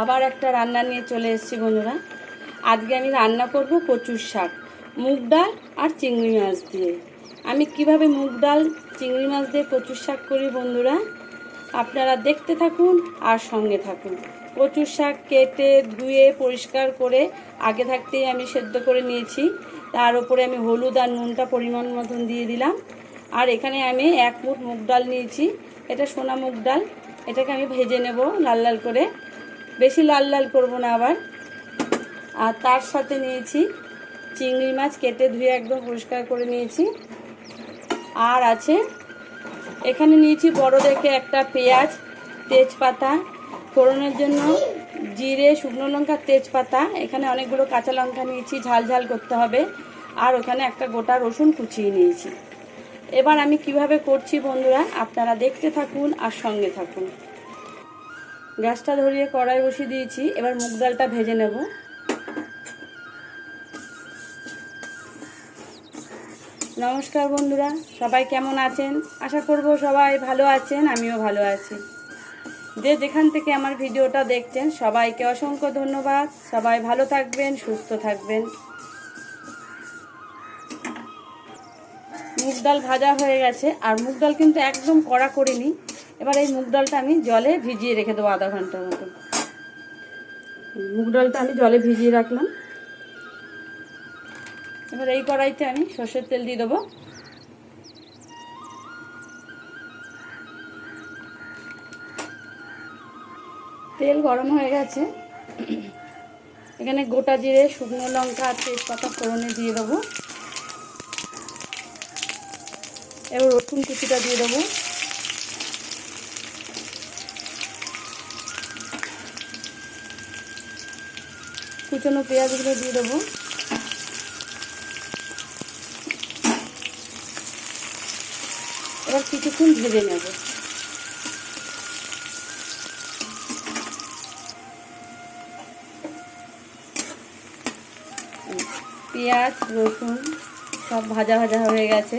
আবার একটা রান্না নিয়ে চলে এসেছি বন্ধুরা। আজকে আমি রান্না করব কচুর শাক, মুগ ডাল আর চিংড়ি মাছ দিয়ে। আমি কীভাবে মুগ ডাল, চিংড়ি মাছ দিয়ে কচুর শাক করি বন্ধুরা, আপনারা দেখতে থাকুন আর সঙ্গে থাকুন। কচুর শাক কেটে ধুয়ে পরিষ্কার করে আগে থাকতেই আমি সেদ্ধ করে নিয়েছি। তার উপরে আমি হলুদ আর নুনটা পরিমাণ মতন দিয়ে দিলাম। আর এখানে আমি এক মুঠ মুগ ডাল নিয়েছি। এটা সোনা মুগ ডাল। এটাকে আমি ভেজে নেব লাল লাল করে। বেশি লাল লাল করব না আবার। আর তার সাথে নিয়েছি চিংড়ি মাছ কেটে ধুয়ে একদম পরিষ্কার করে নিয়েছি। আর আছে, এখানে নিয়েছি বড় দেখে একটা পেঁয়াজ, তেজপাতা, ফোড়নের জন্য জিরে, শুকনো লঙ্কা, তেজপাতা। এখানে অনেকগুলো কাঁচা লঙ্কা নিয়েছি, ঝাল ঝাল করতে হবে। আর ওখানে একটা গোটা রসুন কুচিয়ে নিয়েছি। এবার আমি কীভাবে করছি বন্ধুরা, আপনারা দেখতে থাকুন আর সঙ্গে থাকুন। গ্যাসটা ধরিয়ে কড়াই বসিয়ে দিয়েছি। এবার মুগ ডালটা ভেজে নেব। নমস্কার বন্ধুরা, সবাই কেমন আছেন? আশা করব সবাই ভালো আছেন, আমিও ভালো আছি। যে যেখান থেকে আমার ভিডিওটা দেখছেন, সবাইকে অসংখ্য ধন্যবাদ। সবাই ভালো থাকবেন, সুস্থ থাকবেন। মুগ ডাল ভাজা হয়ে গেছে, আর মুগ ডাল কিন্তু একদম কড়া করিনি। এবার এই মুগ ডালটা আমি জলে ভিজিয়ে রেখে দেবো আধা ঘণ্টার মতো। মুগ ডালটা আমি জলে ভিজিয়ে রাখলাম। এবার এই কড়াইতে আমি সর্ষের তেল দিয়ে দেবো। তেল গরম হয়ে গেছে। এখানে গোটা জিরে, শুকনো লঙ্কা আর তেজপাতা, ফোড়নে দিয়ে দেবো। এবার রসুন কুচিটা দিয়ে দেবো। কুচনো পেঁয়াজগুলো দিয়ে দেবো। এবার কিছুক্ষণ ভেজে নেব। পেঁয়াজ, রসুন সব ভাজা ভাজা হয়ে গেছে।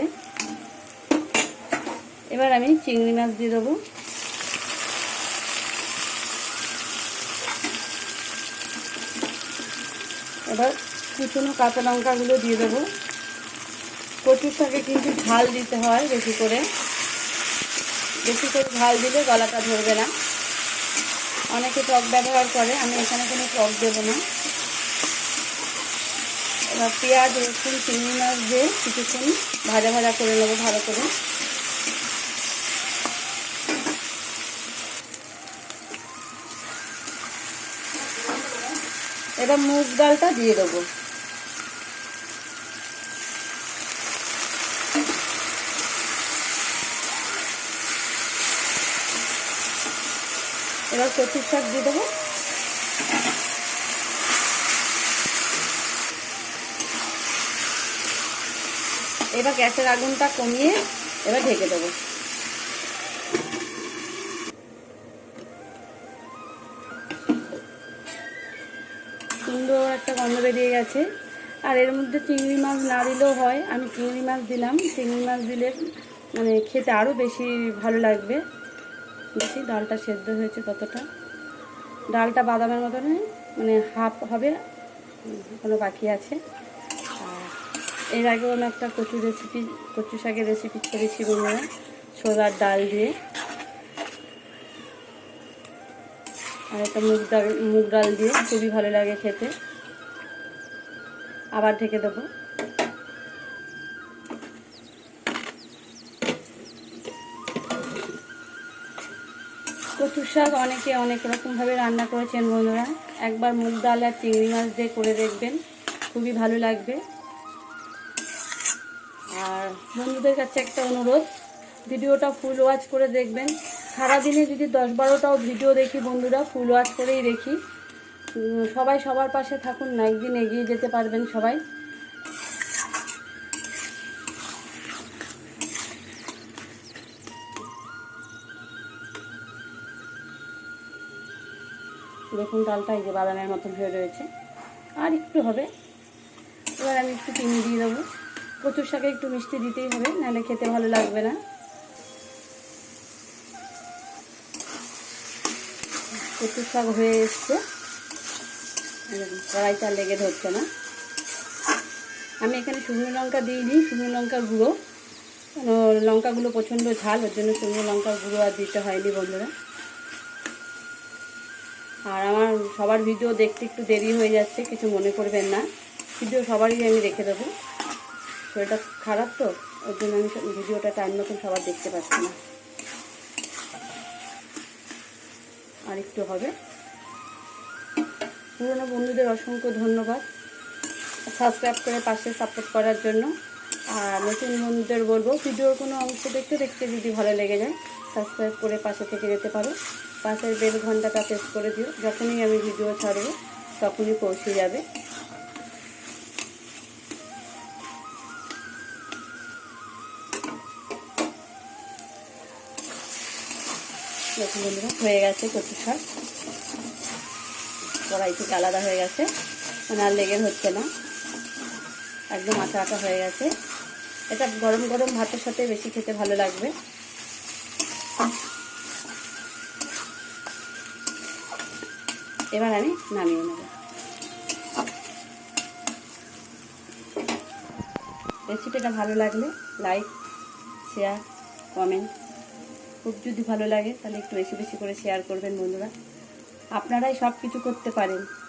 এবার আমি চিংড়ি মাছ দিয়ে দেবো। এবার কুচনো কাঁচা লঙ্কাগুলো দিয়ে দেবো। কচুর শাকে কিন্তু ঝাল দিতে হয় বেশি করে। বেশি করে ঝাল দিলে গলাটা ধরবে না। অনেকে টক ব্যবহার করে, আমি এখানে কোনো টক দেবো না। এবার পেঁয়াজ, রসুন, চিংড়ি মাছ দিয়ে কিছুক্ষণ ভাজা ভাজা করে নেব ভালো করে। এবার মুগ ডালটা দিয়ে দেবো। এবার কচুর শাক দিয়ে দেবো। এবার গ্যাসের আগুনটা কমিয়ে এবার ঢেকে দেবো। সুন্দর একটা গন্ধ বেরিয়ে গেছে। আর এর মধ্যে চিংড়ি মাছ না দিলেও হয়। আমি চিংড়ি মাছ দিলাম। চিংড়ি মাছ দিলে মানে খেতে আরও বেশি ভালো লাগবে। বেশি ডালটা সেদ্ধ হয়েছে কতটা। ডালটা বাদামের মতন মানে হাফ হবে। কোনো বাকি আছে। এর আগেও আমি একটা কচু রেসিপি কচু শাকের রেসিপি করেছি বন্ধুরা ছোলার ডাল দিয়ে। আর একটা মুগ ডাল মুগ ডাল দিয়ে খুবই ভালো লাগে খেতে। আবার ঢেকে দেবো। কচুর শাক অনেকে অনেক রকমভাবে রান্না করেছেন বন্ধুরা। একবার মুগ ডাল আর চিংড়ি মাছ দিয়ে করে দেখবেন, খুবই ভালো লাগবে। আর বন্ধুদের কাছে একটা অনুরোধ, ভিডিওটা ফুল ওয়াচ করে দেখবেন। সারাদিনে যদি দশ বারোটাও ভিডিও দেখি বন্ধুরা ফুল ওয়াচ করেই দেখি। সবাই সবার পাশে থাকুন না, একদিন এগিয়ে যেতে পারবেন সবাই। দেখুন, ডালটা এই যে বাদামের মতন হয়ে রয়েছে। আর একটু হবে। এবার আমি একটু চিনি দিয়ে দেবো। কচুর শাকে একটু মিষ্টি দিতেই হবে, নাহলে খেতে ভালো লাগবে না। কচুর শাক হয়ে এসছে। কড়াইটা লেগে ধরছে না। আমি এখানে শুকনো লঙ্কা দিইনি, শুকনো লঙ্কার গুঁড়ো। লঙ্কাগুলো প্রচণ্ড ঝাল, ওর জন্য শুকনো লঙ্কার গুঁড়ো আর দিতে হয়নি বন্ধুরা। আর আমার সবার ভিডিও দেখতে একটু দেরি হয়ে যাচ্ছে, কিছু মনে করবেন না। ভিডিও সবারই আমি রেখে দেবো। শরীরটা খারাপ তো, ওর জন্য আমি ভিডিওটা টাইম মতন সবার দেখতে পাচ্ছি না। আর একটু হবে। পুরোনো বন্ধুদের অসংখ্য ধন্যবাদ। সাবস্ক্রাইব করে পাশে সাপোর্ট করার জন্য। আর নতুন বন্ধুদের বলব, ভিডিওর কোনো অংশ দেখতে দেখতে যদি ভালো লেগে যায় সাবস্ক্রাইব করে পাশে থেকে যেতে পারো। পাশের বেল ঘন্টাটা প্রেস করে দিও। যখনই আমি ভিডিও ছাড়বো, তখনই পৌঁছে যাবে। দেখুন বন্ধুরা, হয়ে গেছে কচু শাক। কড়াই থেকে আলাদা হয়ে গেছে। মানে আর লেগে হচ্ছে না। একদম আটা আটা হয়ে গেছে। এটা গরম গরম ভাতের সাথে বেশি খেতে ভালো লাগবে। এবার আমি নামিয়ে নেব। রেসিপিটা ভালো লাগলে লাইক শেয়ার কমেন্ট খুব যদি ভালো লাগে, তাহলে একটু বেশি বেশি করে শেয়ার করবেন বন্ধুরা। আপনারাই সব কিছু করতে পারেন।